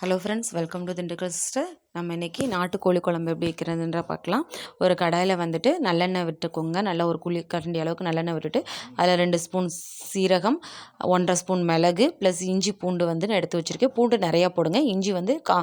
Hello friends welcome to Dindigul sister நம்ம இன்றைக்கி நாட்டுக்கோழி குழம்பு எப்படி வைக்கிறதுன்ற பார்க்கலாம். ஒரு கடாயில் வந்துட்டு நல்லெண்ணெய் விட்டுக்கோங்க. நல்லா ஒரு குழி கரண்டி அளவுக்கு நல்லெண்ணெய் விட்டுட்டு அதில் ரெண்டு ஸ்பூன் சீரகம் ஒன்றரை ஸ்பூன் மிளகு ப்ளஸ் இஞ்சி பூண்டு வந்து நான் எடுத்து வச்சுருக்கேன். பூண்டு நிறையா போடுங்க. இஞ்சி வந்து கா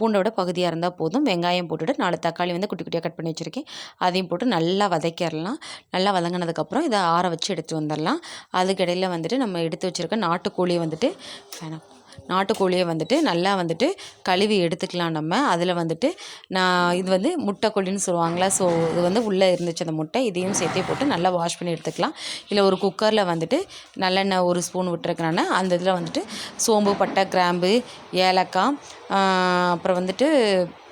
பூண்டை விட பகுதியாக இருந்தால் போதும். வெங்காயம் போட்டுட்டு நாலு தக்காளி வந்து குட்டி குட்டியாக கட் பண்ணி வச்சுருக்கேன். அதையும் போட்டு நல்லா வதக்கிடலாம் நல்லா வதங்கினதுக்கப்புறம் இதை ஆற வச்சு எடுத்து வந்துடலாம் அதுக்கிடையில் வந்துட்டு நம்ம எடுத்து வச்சுருக்க நாட்டுக்கோழியை வந்துட்டு வேணாம் நாட்டுக்கோழியை வந்துட்டு நல்லா வந்துட்டு கழுவி எடுத்துக்கலாம் நம்ம. அதில் வந்துட்டு நான் இது வந்து முட்டைக்கோழின்னு சொல்லுவாங்களா ஸோ இது வந்து உள்ளே இருந்துச்சு அந்த முட்டை. இதையும் சேர்த்தே போட்டு நல்லா வாஷ் பண்ணி எடுத்துக்கலாம். இல்லை ஒரு குக்கரில் வந்துட்டு நல்லெண்ணெய் ஒரு ஸ்பூன் விட்டுருக்கிறேன் அந்த இதில் வந்துட்டு சோம்பு பட்டை கிராம்பு ஏலக்காய் அப்புறம் வந்துட்டு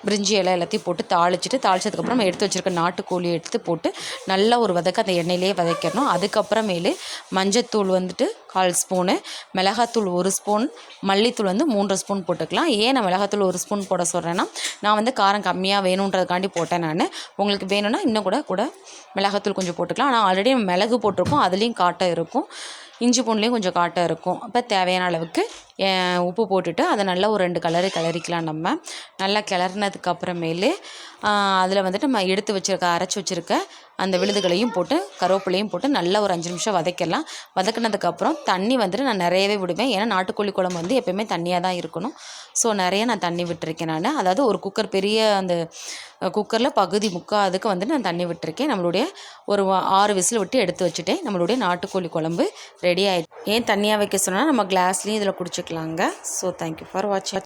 பிரிஞ்சி இலை எல்லாத்தையும் போட்டு தாளிச்சிட்டு தாளிச்சதுக்கப்புறம் நம்ம எடுத்து வச்சுருக்க நாட்டுக்கோழியை எடுத்து போட்டு நல்லா ஒரு வதக்க அந்த எண்ணெயிலேயே வதக்கிடணும். அதுக்கப்புறமேலு மஞ்சத்தூள் வந்துட்டு கால் ஸ்பூனு மிளகாத்தூள் ஒரு ஸ்பூன் மல்லித்தூள் வந்து மூன்று ஸ்பூன் போட்டுக்கலாம். ஏன் நான் மிளகாத்தூள் ஒரு ஸ்பூன் போட சொல்கிறேன்னா நான் வந்து காரம் கம்மியாக வேணுன்றதுக்காண்டி போட்டேன் நான். உங்களுக்கு வேணும்னா இன்னும் கூட கூட மிளகாத்தூள் கொஞ்சம் போட்டுக்கலாம். ஆனால் ஆல்ரெடி மிளகு போட்டிருக்கோம் அதுலேயும் காட்டம் இருக்கும். இஞ்சி பூண்டுலேயும் கொஞ்சம் காட்டம் இருக்கும். அப்போ தேவையான அளவுக்கு உப்பு போட்டுட்டு அதை நல்லா ஒரு ரெண்டு கலரு கிளறிக்கலாம் நம்ம. நல்லா கிளறினதுக்கு அப்புறமேலு அதில் வந்துட்டு நம்ம எடுத்து வச்சுருக்க அரைச்சி வச்சுருக்க அந்த விழுதுகளையும் போட்டு கருவேப்பிலையும் போட்டு நல்லா ஒரு அஞ்சு நிமிஷம் வதக்கலாம் வதக்கினதுக்கப்புறம் தண்ணி வந்துட்டு நான் நிறையவே விடுவேன். ஏன்னா நாட்டுக்கோழி குழம்பு வந்து எப்போயுமே தண்ணியாக தான் இருக்கணும். ஸோ நிறைய நான் தண்ணி விட்டுருக்கேன் நான். அதாவது ஒரு குக்கர் பெரிய அந்த குக்கரில் பகுதி முக்கால் அதுக்கு வந்துட்டு நான் தண்ணி விட்டுருக்கேன். நம்மளுடைய ஒரு ஆறு விசில் விட்டு எடுத்து வச்சுட்டேன். நம்மளுடைய நாட்டுக்கோழி குழம்பு ரெடி ஆகிடுச்சு ஏன் தண்ணியாக வைக்க சொன்னால் நம்ம கிளாஸ்லேயும் இதில் குடிச்சிக்கலாங்க. ஸோ தேங்க்யூ ஃபார் வாட்சிங்